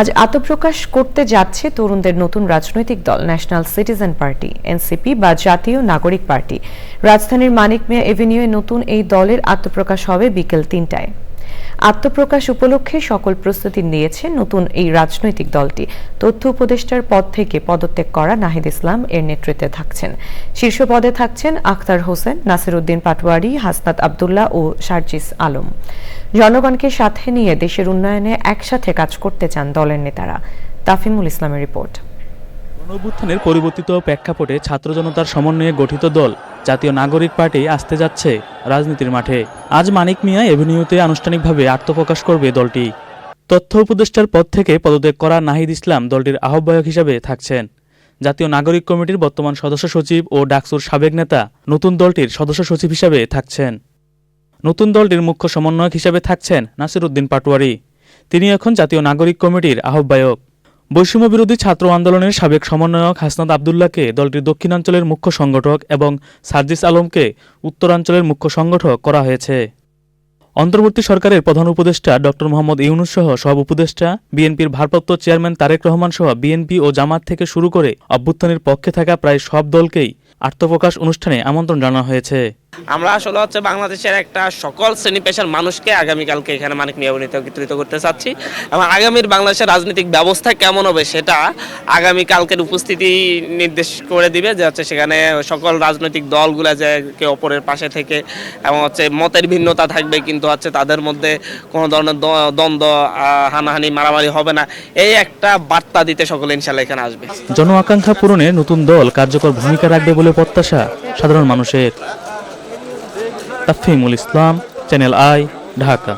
আজ আত্মপ্রকাশ করতে যাচ্ছে তরুণদের নতুন রাজনৈতিক দল, ন্যাশনাল সিটিজেন পার্টি, এনসিপি বা জাতীয় নাগরিক পার্টি। রাজধানীর মানিক মিয়া এভিনিউয়ে নতুন এই দলের আত্মপ্রকাশ হবে বিকেল তিনটায়। আত্মপ্রকাশ উপলক্ষে সকল প্রস্তুতি নিয়েছে নতুন এই রাজনৈতিক দলটি। তথ্য উপদেষ্টার পদ থেকে পদত্যাগ করা নাহিদ ইসলাম এর নেতৃত্বে থাকছেন। শীর্ষ পদে থাকছেন আখতার হোসেন, নাসিরুদ্দিন পাটওয়ারি হাসনাত আবদুল্লাহ ও সার্জিস আলম। জনগণকে সাথে নিয়ে দেশের উন্নয়নে একসাথে কাজ করতে চান দলের নেতারা। তাফিমুল ইসলামের রিপোর্ট। গণঅভ্যুত্থানের পরিবর্তিত প্রেক্ষাপটে ছাত্র জনতার সমন্বয়ে গঠিত দল, জাতীয় নাগরিক পার্টি আসতে যাচ্ছে রাজনীতির মাঠে। আজ মানিক মিয়া এভিনিউতে আনুষ্ঠানিকভাবে আত্মপ্রকাশ করবে দলটি। তথ্য উপদেষ্টার পদ থেকে পদত্যাগ করা নাহিদ ইসলাম দলটির আহ্বায়ক হিসাবে থাকছেন। জাতীয় নাগরিক কমিটির বর্তমান সদস্য সচিব ও ডাকসুর সাবেক নেতা নতুন দলটির সদস্য সচিব হিসাবে থাকছেন। নতুন দলটির মুখ্য সমন্বয়ক হিসাবে থাকছেন নাসিরুদ্দিন পাটোয়ারি। তিনি এখন জাতীয় নাগরিক কমিটির আহ্বায়ক। বৈষম্য বিরোধী ছাত্র আন্দোলনের সাবেক সমন্বয়ক হাসনাত আবদুল্লাহকে দলটির দক্ষিণাঞ্চলের মুখ্য সংগঠক এবং সার্জিস আলমকে উত্তরাঞ্চলের মুখ্য সংগঠক করা হয়েছে। অন্তর্বর্তী সরকারের প্রধান উপদেষ্টা ডক্টর মোহাম্মদ ইউনুস সহ সব উপদেষ্টা, বিএনপির ভারপ্রাপ্ত চেয়ারম্যান তারেক রহমান সহ বিএনপি ও জামাত থেকে শুরু করে অভ্যুত্থানের পক্ষে থাকা প্রায় সব দলকেই আত্মপ্রকাশ অনুষ্ঠানে আমন্ত্রণ জানানো হয়েছে। আমরা আসলে হচ্ছে বাংলাদেশের একটা সকল শ্রেণি পেশার মানুষকে আগামীকালকে এখানে মানিক নিয়মিত একত্রিত করতে চাচ্ছি। এবং আগামীর বাংলাদেশের রাজনৈতিক ব্যবস্থা কেমন হবে সেটা আগামীকালকের উপস্থিতি নির্দেশ করে দিবে যে হচ্ছে সেখানে সকল রাজনৈতিক দলগুলো যে একে অপরের পাশে থেকে এবং হচ্ছে মতের ভিন্নতা থাকবে কিন্তু হচ্ছে তাদের মধ্যে কোনো ধরনের দ্বন্দ্ব হানাহানি, মারামারি হবে না। এই একটা বার্তা দিতে সকলে ইনশাল্লাহ এখানে আসবে। জন আকাঙ্ক্ষা পূরণে নতুন দল কার্যকর ভূমিকা রাখবে বলে প্রত্যাশা সাধারণ মানুষের। Tafimul Islam channel I Dhaka